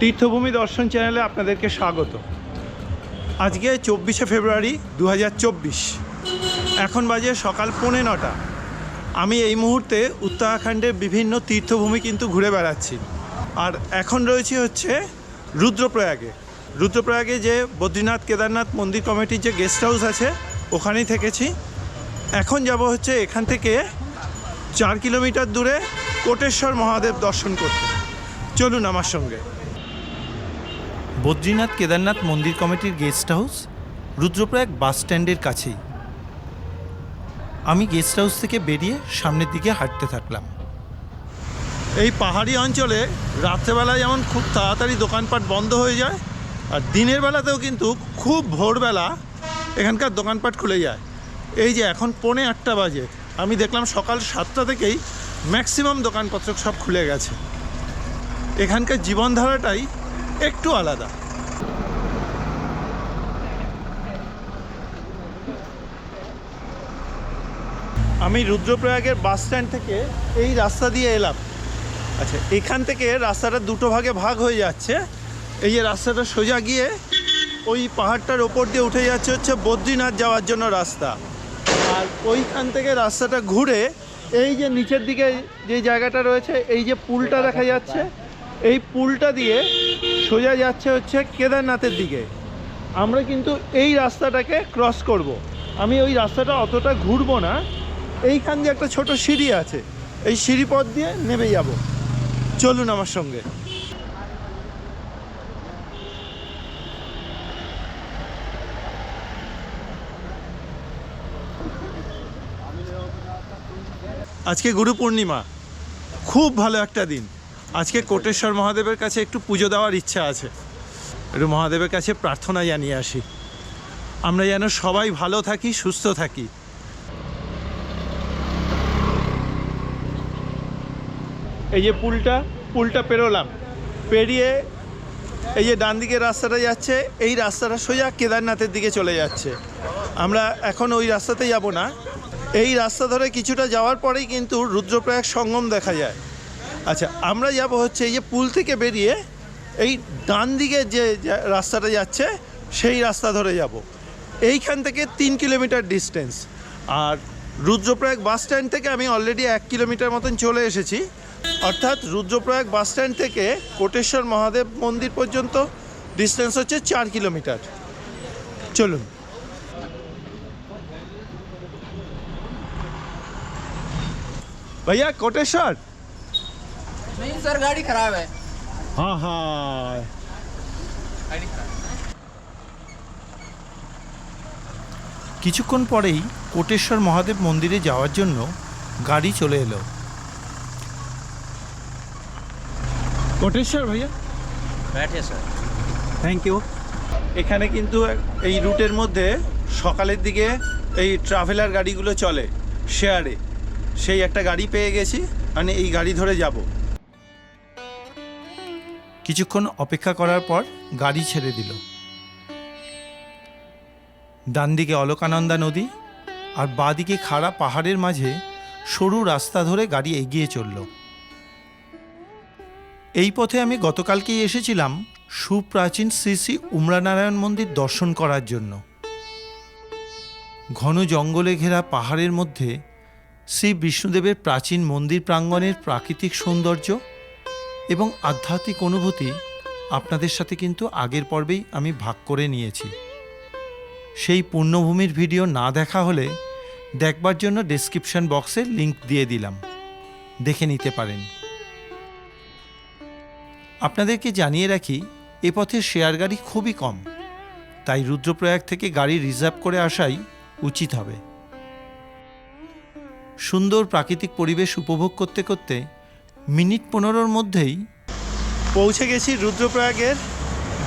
তীর্থভূমি দর্শন চ্যানেলে আপনাদেরকে স্বাগত। আজকে চব্বিশে ফেব্রুয়ারি দু হাজার চব্বিশ। এখন বাজে সকাল পৌনে নটা। আমি এই মুহূর্তে উত্তরাখণ্ডের বিভিন্ন তীর্থভূমি কিন্তু ঘুরে বেড়াচ্ছি। আর এখন রয়েছি হচ্ছে রুদ্রপ্রয়াগে। রুদ্রপ্রয়াগে যে বদ্রীনাথ কেদারনাথ মন্দির কমিটির যে গেস্ট হাউস আছে, ওখানেই থেকেছি। এখন যাব হচ্ছে এখান থেকে চার কিলোমিটার দূরে কোটেশ্বর মহাদেব দর্শন করতে। চলুন আমার সঙ্গে। বদ্রীনাথ কেদারনাথ মন্দির কমিটির গেস্ট হাউস, রুদ্রপ্রয়াগ বাস স্ট্যান্ডের কাছেই। আমি গেস্ট হাউস থেকে বেরিয়ে সামনের দিকে হাঁটতে থাকলাম। এই পাহাড়ি অঞ্চলে রাত্রেবেলা যেমন খুব তাড়াতাড়ি দোকানপাট বন্ধ হয়ে যায়, আর দিনের বেলাতেও কিন্তু খুব ভোরবেলা এখানকার দোকানপাট খুলে যায়। এই যে এখন পৌনে আটটা বাজে, আমি দেখলাম সকাল সাতটা থেকেই ম্যাক্সিমাম দোকানপত্র সব খুলে গেছে। এখানকার জীবনধারাটাই একটু আলাদা। আমি রুদ্রপ্রয়াগের বাস স্ট্যান্ড থেকে এই রাস্তা দিয়ে এলাম। আচ্ছা এখান থেকে রাস্তাটা দুটো ভাগে ভাগ হয়ে যাচ্ছে। এই যে রাস্তাটা সোজা গিয়ে ওই পাহাড়টার ওপর দিয়ে উঠে যাচ্ছে হচ্ছে বদ্রীনাথ যাওয়ার জন্য রাস্তা। আর ওইখান থেকে রাস্তাটা ঘুরে এই যে নিচের দিকে যে জায়গাটা রয়েছে, এই যে পুলটা দেখা যাচ্ছে এই পুলটা দিয়ে সোজা যাচ্ছে হচ্ছে কেদারনাথের দিকে। আমরা কিন্তু এই রাস্তাটাকে ক্রস করব। আমি ওই রাস্তাটা অতটা ঘুরবো না। এইখান দিয়ে একটা ছোট সিঁড়ি আছে। এই সিঁড়ি পথ দিয়ে নেমে যাব। চলুন আমার সঙ্গে। আজকে গুরু পূর্ণিমা। খুব ভালো একটা দিন। আজকে কোটেশ্বর মহাদেবের কাছে একটু পুজো দেওয়ার ইচ্ছা আছে। একটু মহাদেবের কাছে প্রার্থনা জানিয়ে আসি। আমরা যেন সবাই ভালো থাকি, সুস্থ থাকি। এই যে পুলটা পুলটা পেরোলাম। পেরিয়ে এই যে ডান দিকে রাস্তাটা যাচ্ছে, এই রাস্তাটা সোজা কেদারনাথের দিকে চলে যাচ্ছে। আমরা এখন ওই রাস্তাতে যাব না। এই রাস্তা ধরে কিছুটা যাওয়ার পরেই কিন্তু রুদ্রপ্রয়াগ সঙ্গম দেখা যায়। আচ্ছা আমরা যাব হচ্ছে এই যে পুল থেকে বেরিয়ে এই ডান দিকে যে যা- রাস্তাটা যাচ্ছে সেই রাস্তা ধরে যাব এইখান থেকে তিন কিলোমিটার ডিস্টেন্স আর রুদ্রপ্রয়াগ বাস স্ট্যান্ড থেকে আমি অলরেডি এক কিলোমিটার মতন চলে এসেছি অর্থাৎ রুদ্রপ্রয়াগ বাস স্ট্যান্ড থেকে কোটেশ্বর মহাদেব মন্দির পর্যন্ত ডিস্টেন্স হচ্ছে চার কিলোমিটার চলুন भैया कोटेश्वर नहीं सर गाड़ी खराब है हाँ हाँ गाड़ी खराब কিছুক্ষণ পরেই কোটেশ্বর মহাদেব মন্দিরে যাওয়ার জন্য গাড়ি চলে এলো কোটেশ্বর ভাইয়া बैठे सर থ্যাংক ইউ এখানে কিন্তু এই রুটের মধ্যে সকালের দিকে এই ট্রাভেলার গাড়িগুলো চলে শেয়ারে সেই একটা গাড়ি পেয়ে গেছি মানে এই গাড়ি ধরে যাব কিছুক্ষণ অপেক্ষা করার পর গাড়ি ছেড়ে দিল। ডান দিকে অলকানন্দা নদী আর বাঁদিকে খাড়া পাহাড়ের মাঝে সরু রাস্তা ধরে গাড়ি এগিয়ে চলল। এই পথে আমি গতকালকেই এসেছিলাম সুপ্রাচীন শ্রী শ্রী উমরানারায়ণ মন্দির দর্শন করার জন্য। ঘন জঙ্গলে ঘেরা পাহাড়ের মধ্যে শ্রী বিষ্ণুদেবের প্রাচীন মন্দির প্রাঙ্গণের প্রাকৃতিক সৌন্দর্য এবং আধ্যাত্মিক অনুভূতি আপনাদের সাথে কিন্তু আগের পর্বেই আমি ভাগ করে নিয়েছি। সেই পূর্ণভূমির ভিডিও না দেখা হলে দেখবার জন্য ডেসক্রিপশন বক্সে লিংক দিয়ে দিলাম। দেখে নিতে পারেন। আপনাদেরকে জানিয়ে রাখি, এ পথে শেয়ার গাড়ি খুবই কম, তাই রুদ্রপ্রয়াগ থেকে গাড়ি রিজার্ভ করে আসাই উচিত হবে। সুন্দর প্রাকৃতিক পরিবেশ উপভোগ করতে করতে মিনিট পনেরোর মধ্যেই পৌঁছে গেছি রুদ্রপ্রয়াগের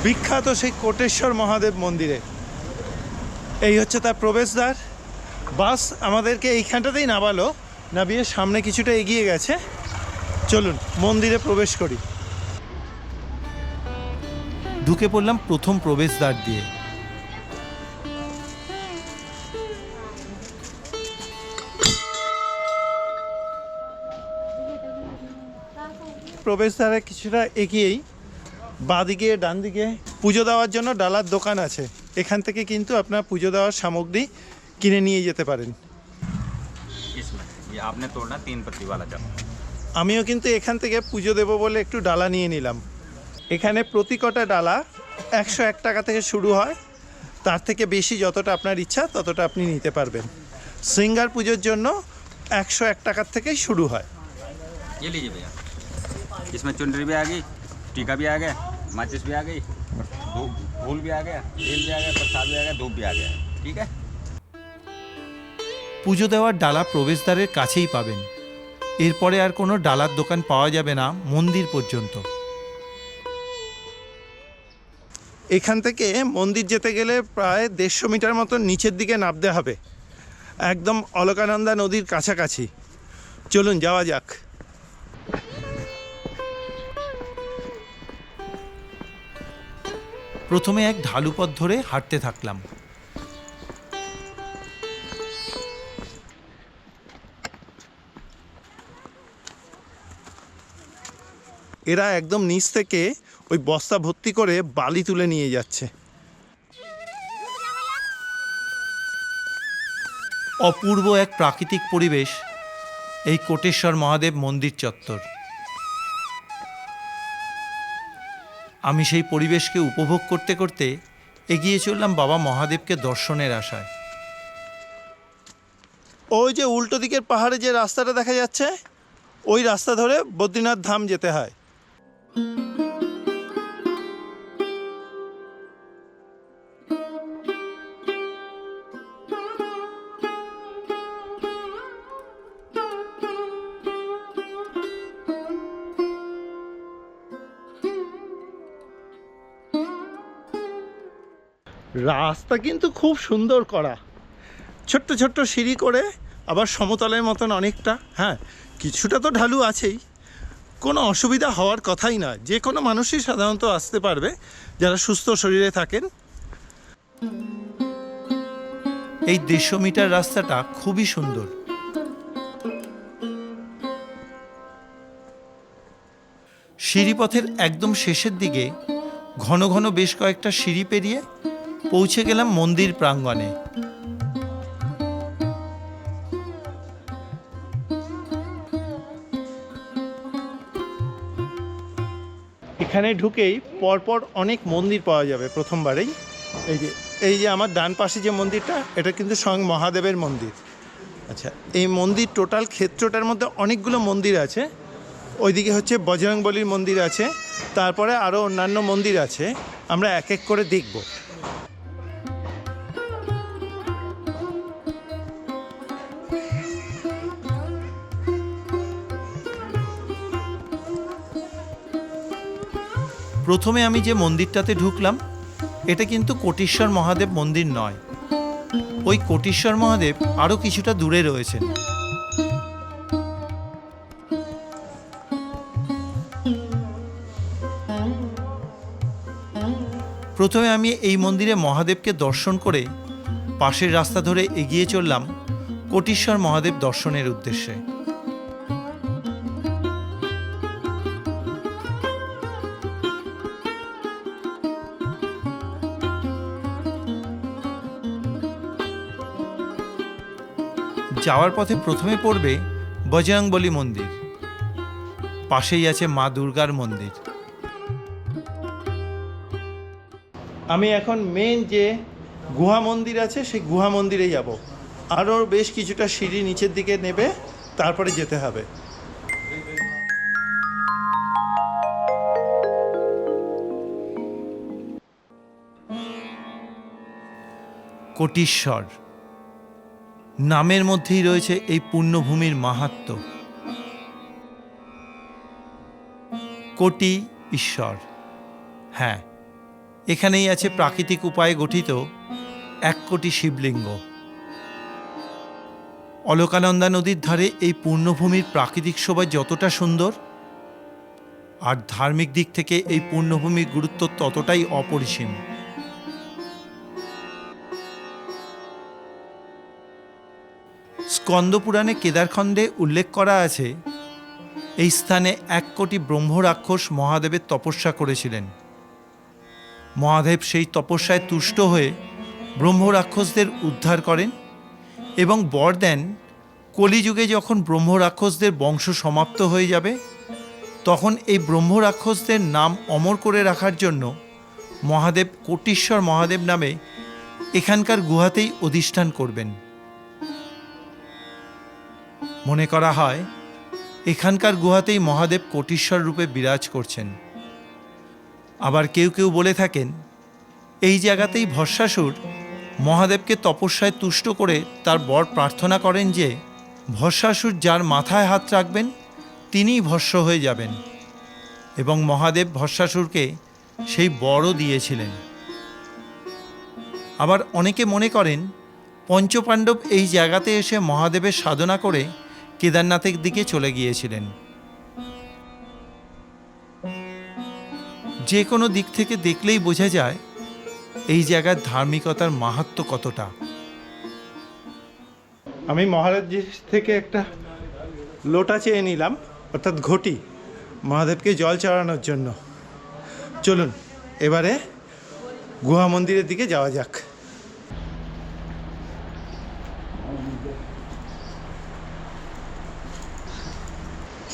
বিখ্যাত সেই কোটেশ্বর মহাদেব মন্দিরে। এই হচ্ছে তার প্রবেশদ্বার। বাস আমাদেরকে এইখানটাতেই নামালো নামিয়ে সামনে কিছুটা এগিয়ে গেছে। চলুন মন্দিরে প্রবেশ করি। ঢুকে পড়লাম প্রথম প্রবেশদ্বার দিয়ে। প্রবেশদ্বারে কিছুটা এগিয়েই বাঁদিকে ডান দিকে পুজো দেওয়ার জন্য ডালার দোকান আছে। এখান থেকে কিন্তু আপনার পুজো দেওয়ার সামগ্রী কিনে নিয়ে যেতে পারেন। আমিও কিন্তু এখান থেকে পুজো দেব বলে একটু ডালা নিয়ে নিলাম। এখানে প্রতি কটা ডালা একশো এক টাকা থেকে শুরু হয়। তার থেকে বেশি যতটা আপনার ইচ্ছা ততটা আপনি নিতে পারবেন। সিঙ্গার পুজোর জন্য একশো এক টাকার থেকেই শুরু হয়। इसमें चुनरी भी आ गई टीका भी आ गया माचिस भी आ गई धूप फूल भी आ गया तेल भी आ गया प्रसाद भी आ गया धूप भी आ गया ठीक है পুজো দেওয়ার ডালা প্রবেশদ্বারের কাছেই পাবেন এরপরে আর কোনো ডালার দোকান পাওয়া যাবে না মন্দির পর্যন্ত এখান থেকে মন্দির যেতে গেলে প্রায় দেড়শো মিটার মতো নিচের দিকে নামতে হবে একদম অলকানন্দা নদীর কাছাকাছি চলুন যাওয়া যাক প্রথমে এক ঢালু পথ ধরে হাঁটতে থাকলাম। এরা একদম নিচ থেকে ওই বস্তা ভর্তি করে বালি তুলে নিয়ে যাচ্ছে। অপূর্ব এক প্রাকৃতিক পরিবেশ এই কোটেশ্বর মহাদেব মন্দির চত্বর। আমি সেই পরিবেশকে উপভোগ করতে করতে এগিয়ে চললাম বাবা মহাদেবকে দর্শনের আশায়। ওই যে উল্টো দিকের পাহাড়ে যে রাস্তাটা দেখা যাচ্ছে, ওই রাস্তা ধরে বদ্রীনাথ ধাম যেতে হয়। রাস্তা কিন্তু খুব সুন্দর করা। ছোট্ট ছোট্ট সিঁড়ি করে আবার সমতলের মতন অনেকটা হ্যাঁ কিছুটা তো ঢালু আছেই। কোনো অসুবিধা হওয়ার কথাই না যে কোনো মানুষই সাধারণত আসতে পারবে, যারা সুস্থ শরীরে থাকেন। এই দেড়শো মিটার রাস্তাটা খুবই সুন্দর। সিঁড়িপথের একদম শেষের দিকে ঘন ঘন বেশ কয়েকটা সিঁড়ি পেরিয়ে পৌঁছে গেলাম মন্দির প্রাঙ্গণে। এখানে ঢুকেই পরপর অনেক মন্দির পাওয়া যাবে প্রথমবারেই। এই যে এই যে আমার ডান পাশে যে মন্দিরটা, এটা কিন্তু স্বয়ং মহাদেবের মন্দির। আচ্ছা এই মন্দির টোটাল ক্ষেত্রটার মধ্যে অনেকগুলো মন্দির আছে। ওইদিকে হচ্ছে বজরংবলীর মন্দির আছে। তারপরে আরও অন্যান্য মন্দির আছে। আমরা এক এক করে দেখব। প্রথমে আমি যে মন্দিরটাতে ঢুকলাম, এটা কিন্তু কোটিশ্বর মহাদেব মন্দির নয়। ওই কোটিশ্বর মহাদেব আরও কিছুটা দূরে রয়েছেন। প্রথমে আমি এই মন্দিরে মহাদেবকে দর্শন করে পাশের রাস্তা ধরে এগিয়ে চললাম কোটিশ্বর মহাদেব দর্শনের উদ্দেশ্যে। যাওয়ার পথে প্রথমে পড়বে বজরংবলী মন্দির। পাশেই আছে মা দুর্গার মন্দির। আমি এখন মেন যে গুহা মন্দির আছে, সেই গুহা মন্দিরে যাব। আরও বেশ কিছুটা সিঁড়ি নিচের দিকে নেবে, তারপরে যেতে হবে। কোটিশ্বর। নামের মধ্যেই রয়েছে এই পুণ্যভূমির মাহাত্ম্য কোটি ঈশ্বর। হ্যাঁ এখানেই আছে প্রাকৃতিক উপায়ে গঠিত এক কোটি শিবলিঙ্গ। অলকানন্দা নদীর ধারে এই পূর্ণভূমির প্রাকৃতিক শোভা যতটা সুন্দর, আর ধার্মিক দিক থেকে এই পূর্ণভূমির গুরুত্ব ততটাই অপরিসীম। স্কন্দপুরাণে কেদারখণ্ডে উল্লেখ করা আছে, এই স্থানে এক কোটি ব্রহ্মরাক্ষস মহাদেবের তপস্যা করেছিলেন। মহাদেব সেই তপস্যায় তুষ্ট হয়ে ব্রহ্ম রাক্ষসদের উদ্ধার করেন এবং বর দেন, কলিযুগে যখন ব্রহ্ম রাক্ষসদের বংশ সমাপ্ত হয়ে যাবে, তখন এই ব্রহ্ম রাক্ষসদের নাম অমর করে রাখার জন্য মহাদেব কোটিশ্বর মহাদেব নামে এখানকার গুহাতেই অধিষ্ঠান করবেন। মনে করা হয়, এখানকার গুহাতেই মহাদেব কোটিশ্বর রূপে বিরাজ করছেন। আবার কেউ কেউ বলে থাকেন, এই জায়গাতেই ভস্মাসুর মহাদেবকে তপস্যায় তুষ্ট করে তার বর প্রার্থনা করেন যে, ভস্মাসুর যার মাথায় হাত রাখবেন, তিনিই ভস্য হয়ে যাবেন। এবং মহাদেব ভস্মাসুরকে সেই বরও দিয়েছিলেন। আবার অনেকে মনে করেন, পঞ্চপাণ্ডব এই জায়গাতে এসে মহাদেবের সাধনা করে কেদারনাথের দিকে চলে গিয়েছিলেন। যে কোনো দিক থেকে দেখলেই বোঝা যায়, এই জায়গার ধার্মিকতার মাহাত্ম কতটা। আমি মহারাজজির থেকে একটা লোটা চেয়ে নিলাম, অর্থাৎ ঘটি, মহাদেবকে জল চড়ানোর জন্য। চলুন, এবারে গুহা মন্দিরের দিকে যাওয়া যাক।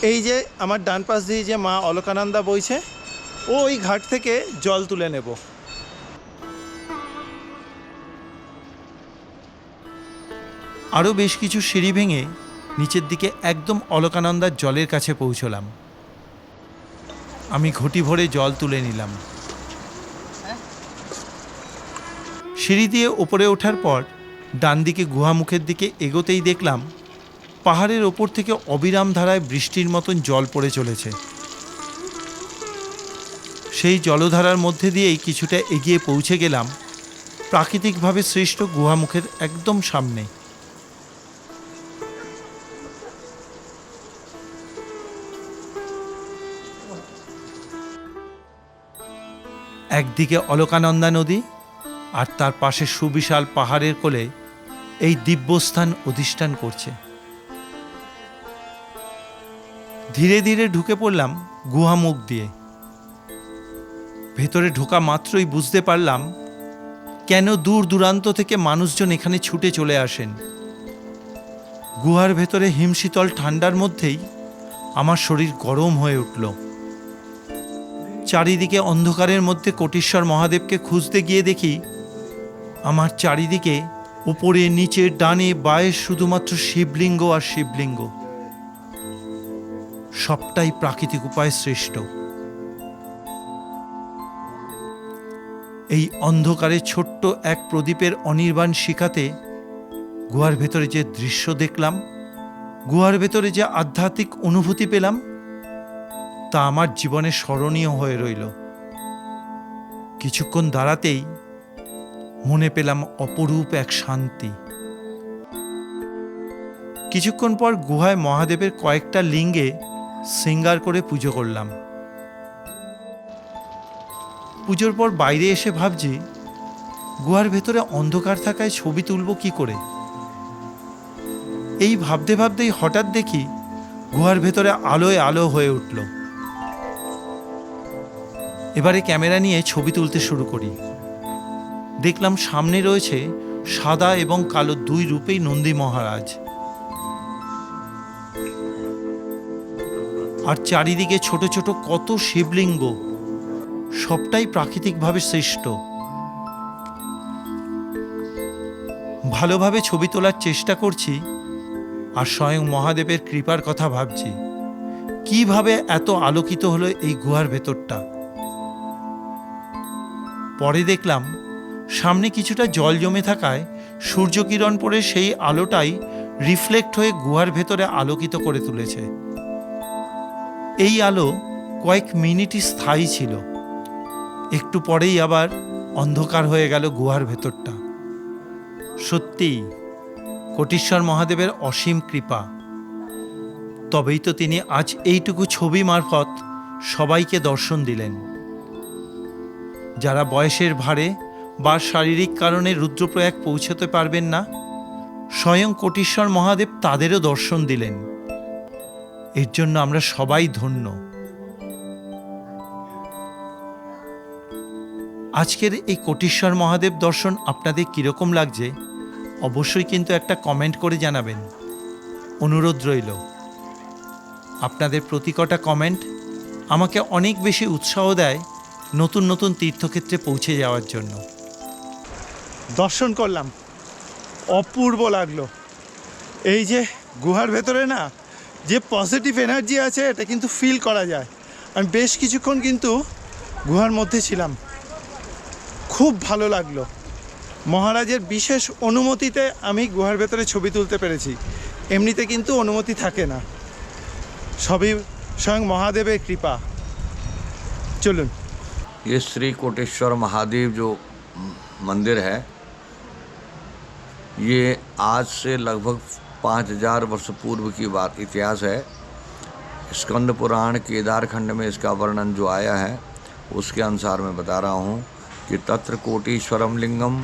এই যে আমার ডান পাশ দিয়ে যে মা অলকানন্দা বইছে, ও ওই ঘাট থেকে জল তুলে নেব। আরও বেশ কিছু সিঁড়ি ভেঙে নিচের দিকে একদম অলকানন্দার জলের কাছে পৌঁছলাম। আমি ঘটি ভরে জল তুলে নিলাম। সিঁড়ি দিয়ে ওপরে ওঠার পর ডান দিকে গুহামুখের দিকে এগোতেই দেখলাম পাহাড়ের ওপর থেকে অবিরাম ধারায় বৃষ্টির মতন জল পড়ে চলেছে। সেই জলধারার মধ্যে দিয়েই কিছুটা এগিয়ে পৌঁছে গেলাম, প্রাকৃতিকভাবে সৃষ্ট গুহামুখের একদম সামনে। একদিকে অলকানন্দা নদী আর তার পাশে সুবিশাল পাহাড়ের কোলে এই দিব্যস্থান অধিষ্ঠান করছে। ধীরে ধীরে ঢুকে পড়লাম গুহামুখ দিয়ে। ভেতরে ঢোকা মাত্রই বুঝতে পারলাম কেন দূর দূরান্ত থেকে মানুষজন এখানে ছুটে চলে আসেন। গুহার ভেতরে হিমশীতল ঠান্ডার মধ্যেই আমার শরীর গরম হয়ে উঠল। চারিদিকে অন্ধকারের মধ্যে কোটিশ্বর মহাদেবকে খুঁজতে গিয়ে দেখি আমার চারিদিকে উপরে, নিচে, ডানে, বায়ে শুধুমাত্র শিবলিঙ্গ আর শিবলিঙ্গ। সবটাই প্রাকৃতিক উপায়ে সৃষ্ট। এই অন্ধকারে ছোট্ট এক প্রদীপের অনির্বাণ শিখাতে গুহার ভেতরে যে দৃশ্য দেখলাম, গুহার ভেতরে যে আধ্যাত্মিক অনুভূতি পেলাম, তা আমার জীবনে স্মরণীয় হয়ে রইল। কিছুক্ষণ দাঁড়াতেই মনে পেলাম অপরূপ এক শান্তি। কিছুক্ষণ পর গুহায় মহাদেবের কয়েকটা লিঙ্গে সিঙ্গার করে পুজো করলাম। পুজোর পর বাইরে এসে ভাবছি, গুহার ভেতরে অন্ধকার থাকায় ছবি তুলব কি করে? এই ভাবতে ভাবতেই হঠাৎ দেখি গুহার ভেতরে আলোয় আলো হয়ে উঠল। এবারে ক্যামেরা নিয়ে ছবি তুলতে শুরু করি। দেখলাম সামনে রয়েছে সাদা এবং কালো দুই রূপেই নন্দী মহারাজ। আর চারিদিকে ছোট ছোট কত শিবলিঙ্গ। সবটাই প্রাকৃতিকভাবে সৃষ্ট। ভালোভাবে ছবি তোলার চেষ্টা করছি আর স্বয়ং মহাদেবের কৃপার কথা ভাবছি। কীভাবে এত আলোকিত হলো এই গুহার ভেতরটা? পরে দেখলাম, সামনে কিছুটা জল জমে থাকায় সূর্যকিরণ পড়ে সেই আলোটাই রিফ্লেক্ট হয়ে গুহার ভেতরে আলোকিত করে তুলেছে। এই আলো কয়েক মিনিটই স্থায়ী ছিল। একটু পরেই আবার অন্ধকার হয়ে গেল গুহার ভেতরটা। সত্যিই কোটিশ্বর মহাদেবের অসীম কৃপা। তবেই তো তিনি আজ এইটুকু ছবি মারফত সবাইকে দর্শন দিলেন। যারা বয়সের ভারে বা শারীরিক কারণে রুদ্রপ্রয়াগ পৌঁছতে পারবেন না, স্বয়ং কোটিশ্বর মহাদেব তাদেরও দর্শন দিলেন। এর জন্য আমরা সবাই ধন্য। আজকের এই কোটিশ্বর মহাদেব দর্শন আপনাদের কীরকম লাগছে, অবশ্যই কিন্তু একটা কমেন্ট করে জানাবেন। অনুরোধ রইল। আপনাদের প্রতি কটা কমেন্ট আমাকে অনেক বেশি উৎসাহ দেয় নতুন নতুন তীর্থক্ষেত্রে পৌঁছে যাওয়ার জন্য। দর্শন করলাম। অপূর্ব লাগল। এই যে গুহার ভেতরে না যে পজিটিভ এনার্জি আছে এটা কিন্তু ফিল করা যায় আমি বেশ কিছুক্ষণ কিন্তু গুহার মধ্যে ছিলাম খুব ভালো লাগলো মহারাজের বিশেষ অনুমতিতে আমি গুহার ভেতরে ছবি তুলতে পেরেছি এমনিতে কিন্তু অনুমতি থাকে না সবই স্বয়ং মহাদেবের কৃপা চলুন ये श्री कोटेश्वर महादेव जो मंदिर है ये आज से लगभग पाँच हज़ार वर्ष पूर्व की बात, इतिहास है। स्कंद पुराण केदार खंड में इसका वर्णन जो आया है, उसके अनुसार मैं बता रहा हूँ कि तत्र कोटीश्वरम लिंगम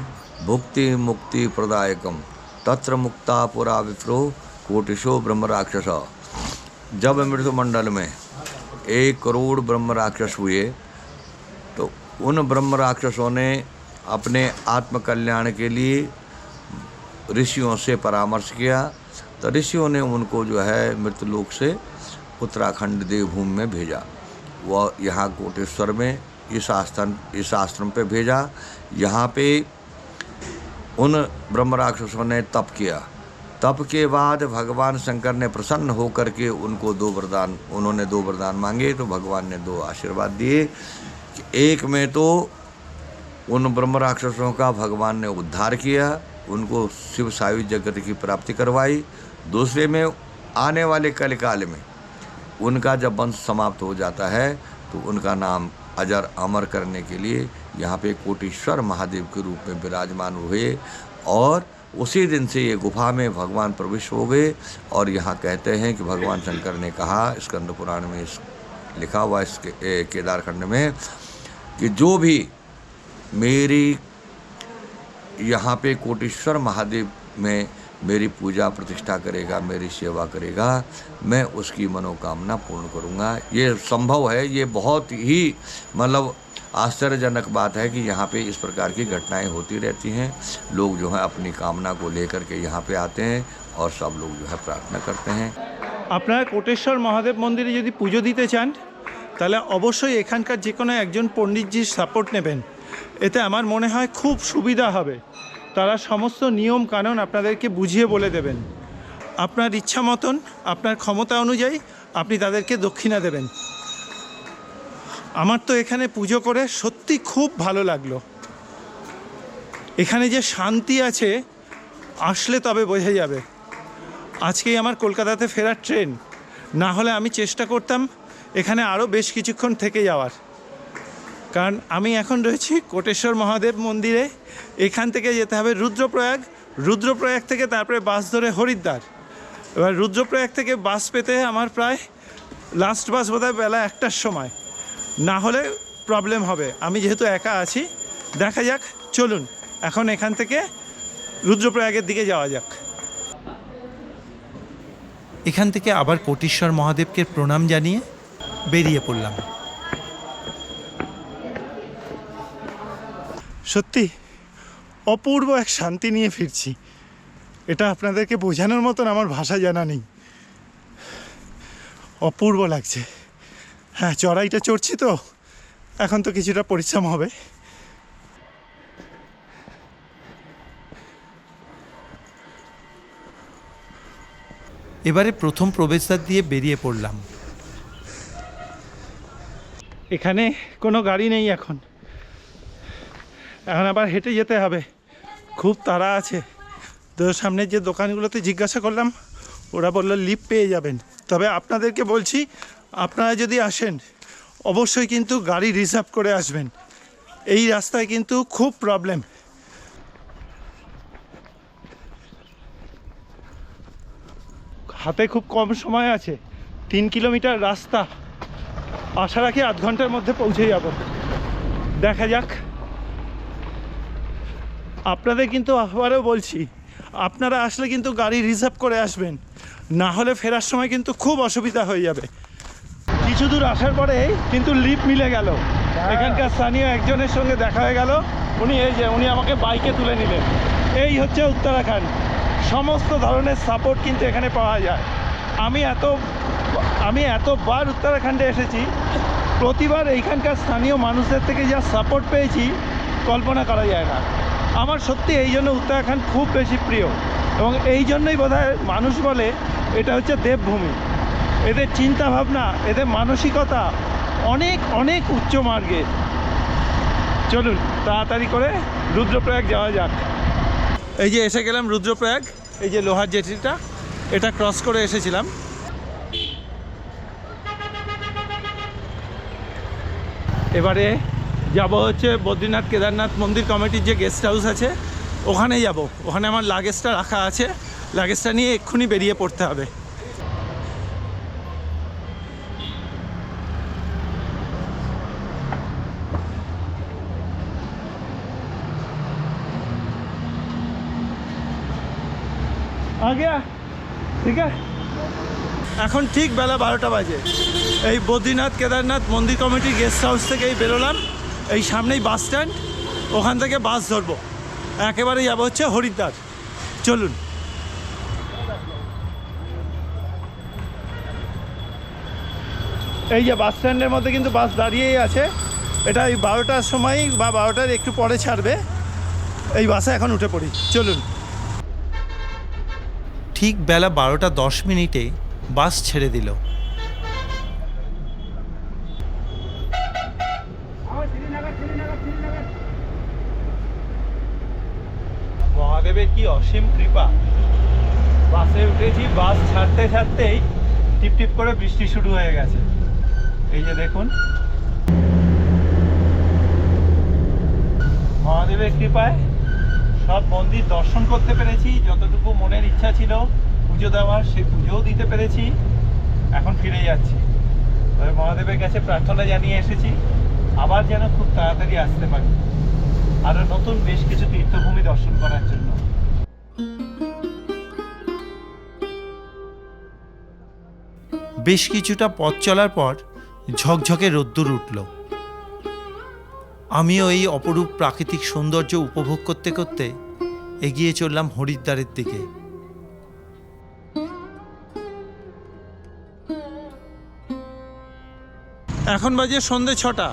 भुक्ति मुक्ति प्रदायकम तत्र मुक्ता पुरा विप्रो, कोटिशो ब्रह्म राक्षस। जब मृत्युमंडल में एक करोड़ ब्रह्म राक्षस हुए तो उन ब्रह्म राक्षसों ने अपने आत्मकल्याण के लिए ऋषियों से परामर्श किया तो ऋषियों ने उनको जो है मृतलोक से उत्तराखंड देवभूमि में भेजा। वह यहाँ कोटेश्वर में इस आस्थान, इस आश्रम पे भेजा। यहाँ पे उन ब्रह्म राक्षसों ने तप किया। तप के बाद भगवान शंकर ने प्रसन्न होकर के उनको दो वरदान, उन्होंने दो वरदान मांगे तो भगवान ने दो आशीर्वाद दिए। एक में तो उन ब्रह्म राक्षसों का भगवान ने उद्धार किया, उनको शिव सायु जगत की प्राप्ति करवाई दूसरे में आने वाले कलकाल में उनका जब वंश समाप्त हो जाता है तो उनका नाम अजर अमर करने के लिए यहाँ पे कोटेश्वर महादेव के रूप में विराजमान हुए और उसी दिन से ये गुफा में भगवान प्रविष्ट हो गए और यहाँ कहते हैं कि भगवान शंकर ने कहा स्कंद पुराण में इस लिखा हुआ इस के, ए, केदार खंड में कि जो भी मेरी यहाँ पे कोटेश्वर महादेव में मेरी पूजा प्रतिष्ठा करेगा मेरी सेवा करेगा मैं उसकी मनोकामना पूर्ण करूँगा ये संभव है ये बहुत ही मतलब आश्चर्यजनक बात है कि यहाँ पे इस प्रकार की घटनाएं होती रहती हैं लोग जो है अपनी कामना को लेकर के यहाँ पे आते हैं और सब लोग जो है प्रार्थना करते हैं আপনারা কোটেশ্বর মহাদেব মন্দিরে যদি পুজো দিতে চান তাহলে অবশ্যই এখানকার যে কোনো একজন পণ্ডিতজির সাপোর্ট নেবেন এতে আমার মনে হয় খুব সুবিধা হবে তারা সমস্ত নিয়ম কানুন আপনাদেরকে বুঝিয়ে বলে দেবেন। আপনার ইচ্ছা মতন, আপনার ক্ষমতা অনুযায়ী আপনি তাদেরকে দক্ষিণা দেবেন। আমার তো এখানে পুজো করে সত্যি খুব ভালো লাগল। এখানে যে শান্তি আছে, আসলে তবে বোঝা যাবে। আজকেই আমার কলকাতাতে ফেরার ট্রেন। না হলে আমি চেষ্টা করতাম এখানে আরও বেশ কিছুক্ষণ থেকে যাওয়ার। কারণ আমি এখন রয়েছি কোটেশ্বর মহাদেব মন্দিরে। এখান থেকে যেতে হবে রুদ্রপ্রয়াগ। রুদ্রপ্রয়াগ থেকে তারপরে বাস ধরে হরিদ্বার। এবার রুদ্রপ্রয়াগ থেকে বাস পেতে আমার প্রায় লাস্ট বাস বোধহয় বেলা একটার সময়। না হলে প্রবলেম হবে। আমি যেহেতু একা আছি, দেখা যাক, চলুন। এখন এখান থেকে রুদ্রপ্রয়াগের দিকে যাওয়া যাক। এখান থেকে আবার কোটেশ্বর মহাদেবকে প্রণাম জানিয়ে বেরিয়ে পড়লাম। সত্যি? অপূর্ব এক শান্তি নিয়ে ফিরছি। এটা আপনাদেরকে বোঝানোর মতন আমার ভাষা জানা নেই। অপূর্ব লাগছে। হ্যাঁ চড়াইটা চড়ছি তো। এখন তো কিছুটা পরিশ্রম হবে। এবারে প্রথম প্রবেশদ্বার দিয়ে বেরিয়ে পড়লাম। এখানে কোনো গাড়ি নেই এখন। এখন আবার হেঁটে যেতে হবে। খুব তাড়া আছে। তো সামনের যে দোকানগুলোতে জিজ্ঞাসা করলাম, ওরা বলল লিফট পেয়ে যাবেন। তবে আপনাদেরকে বলছি, আপনারা যদি আসেন, অবশ্যই কিন্তু গাড়ি রিজার্ভ করে আসবেন। এই রাস্তায় কিন্তু খুব প্রবলেম হাতে খুব কম সময় আছে। তিন কিলোমিটার রাস্তা। আশা রাখি আধ ঘণ্টার মধ্যে পৌঁছে যাব। দেখা যাক। আপনাদের কিন্তু আবারও বলছি আপনারা আসলে কিন্তু গাড়ি রিজার্ভ করে আসবেন। না হলে ফেরার সময় কিন্তু খুব অসুবিধা হয়ে যাবে। কিছু দূর আসার পরে কিন্তু লিফট মিলে গেল। এখানকার স্থানীয় একজনের সঙ্গে দেখা হয়ে গেল। উনি এই যে উনি আমাকে বাইকে তুলে নিলেন। এই হচ্ছে উত্তরাখণ্ড। সমস্ত ধরনের সাপোর্ট কিন্তু এখানে পাওয়া যায়। আমি এত আমি এতবার উত্তরাখণ্ডে এসেছি প্রতিবার এইখানকার স্থানীয় মানুষদের থেকে যা সাপোর্ট পেয়েছি কল্পনা করা যায় না। আমার সত্যি এই জন্য উত্তরাখণ্ড খুব বেশি প্রিয়। এবং এই জন্যই বোধহয় মানুষ বলে এটা হচ্ছে দেবভূমি। এদের চিন্তা ভাবনা এদের মানসিকতা অনেক অনেক উচ্চ মার্গের। চলুন, তাড়াতাড়ি করে রুদ্রপ্রয়াগ যাওয়া যাক। এই যে এসে গেলাম রুদ্রপ্রয়াগ, এই যে লোহার জেটিটা, এটা ক্রস করে এসেছিলাম। এবারে যাব হচ্ছে বদ্রীনাথ কেদারনাথ মন্দির কমিটির যে গেস্ট হাউস আছে ওখানে যাব। ওখানে আমার লাগেজটা রাখা আছে। লাগেজটা নিয়ে এক্ষুনি বেরিয়ে পড়তে হবে। আগে ঠিক আছে? এখন ঠিক বেলা বারোটা বাজে। এই বদ্রীনাথ কেদারনাথ মন্দির কমিটির গেস্ট হাউস থেকে বেরোলাম। এই সামনেই বাস স্ট্যান্ড, ওখান থেকে বাস ধরবো। একেবারে যাব হচ্ছে হরিদ্বার। চলুন। এই যে বাস স্ট্যান্ডের মধ্যে কিন্তু বাস দাঁড়িয়েই আছে। এটা এই বারোটার সময় বা বারোটার একটু পরে ছাড়বে। এই বাসে এখন উঠে পড়ি। চলুন। ঠিক বেলা বারোটা দশ মিনিটে বাস ছেড়ে দিল মহাদেবের কি অসীম কৃপা। বাসে উঠেছি, বাস ছাড়তে ছাড়তেই টিপ টিপ করে বৃষ্টি শুরু হয়ে গেছে। এই যে দেখুন। মহাদেবের কৃপায় সব মন্দির দর্শন করতে পেরেছি। যতটুকু মনের ইচ্ছা ছিল পুজো দেওয়ার সেই পুজোও দিতে পেরেছি। এখন ফিরে যাচ্ছি। তবে মহাদেবের কাছে প্রার্থনা জানিয়ে এসেছি, আবার যেন খুব তাড়াতাড়ি আসতে পারি। আরও নতুন বেশ কিছু তীর্থভূমি দর্শন করার জন্য। বেশ কিছুটা পথ চলার পর ঝকঝকে রোদ্দুর উঠল। আমিও এই অপরূপ প্রাকৃতিক সৌন্দর্য উপভোগ করতে করতে এগিয়ে চললাম হরিদ্বারের দিকে। এখন বাজে সন্ধে ছটা।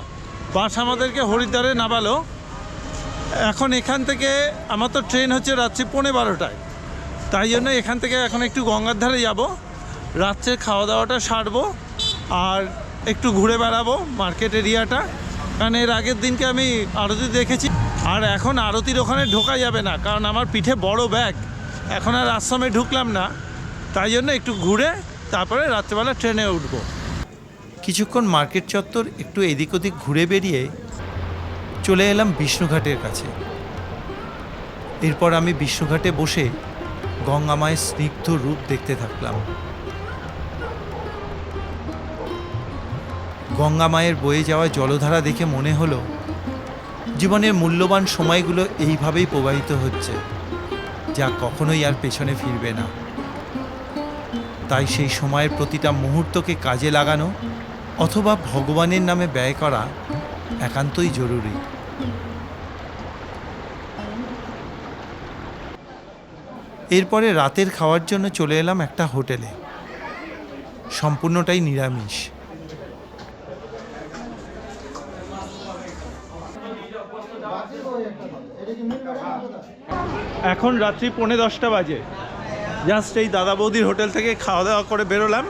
বাস আমাদেরকে হরিদ্বারে নামালো। এখন এখান থেকে আমার তো ট্রেন হচ্ছে রাত্রি পৌনে বারোটায়। তাই জন্য এখান থেকে এখন একটু গঙ্গার ধারে যাব। রাত্রের খাওয়া দাওয়াটা সারবো আর একটু ঘুরে বেড়াবো মার্কেট এরিয়াটা কারণ এর আগের দিনকে আমি আরতি দেখেছি। আর এখন আরতির ওখানে ঢোকা যাবে না, কারণ আমার পিঠে বড় ব্যাগ এখন আর আশ্রমে ঢুকলাম না। তাই জন্য একটু ঘুরে তারপরে রাত্রেবেলা ট্রেনে উঠবো। কিছুক্ষণ মার্কেট চত্বর একটু এদিক ওদিক ঘুরে বেরিয়ে চলে এলাম বিষ্ণুঘাটের কাছে। এরপর আমি বিষ্ণুঘাটে বসে গঙ্গা মায়ের স্নিগ্ধ রূপ দেখতে থাকলাম। গঙ্গা মায়ের বয়ে যাওয়া জলধারা দেখে মনে হলো, জীবনের মূল্যবান সময়গুলো এইভাবেই প্রবাহিত হচ্ছে, যা কখনোই আর পেছনে ফিরবে না। তাই সেই সময়ের প্রতিটা মুহূর্তকে কাজে লাগানো অথবা ভগবানের নামে ব্যয় করা একান্তই জরুরি। এরপরে রাতের খাওয়ার জন্য চলে এলাম একটা হোটেলে। সম্পূর্ণটাই নিরামিষ। এখন রাত্রি পৌনে দশটা বাজে। জাস্ট এই দাদা বৌদির হোটেল থেকে খাওয়া দাওয়া করে বেরোলাম।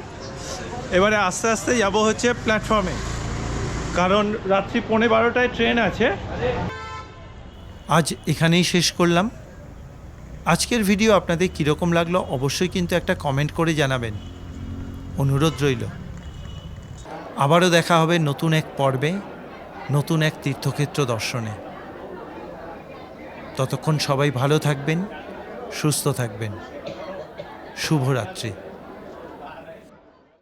এবারে আস্তে আস্তে যাব হচ্ছে প্ল্যাটফর্মে কারণ রাত্রি পৌনে বারোটায় ট্রেন আছে। আজ এখানেই শেষ করলাম। আজকের ভিডিও আপনাদের কীরকম লাগল অবশ্যই কিন্তু একটা কমেন্ট করে জানাবেন। অনুরোধ রইল। আবারও দেখা হবে নতুন এক পর্বে, নতুন এক তীর্থক্ষেত্র দর্শনে। ততক্ষণ সবাই ভালো থাকবেন সুস্থ থাকবেন। শুভরাত্রি।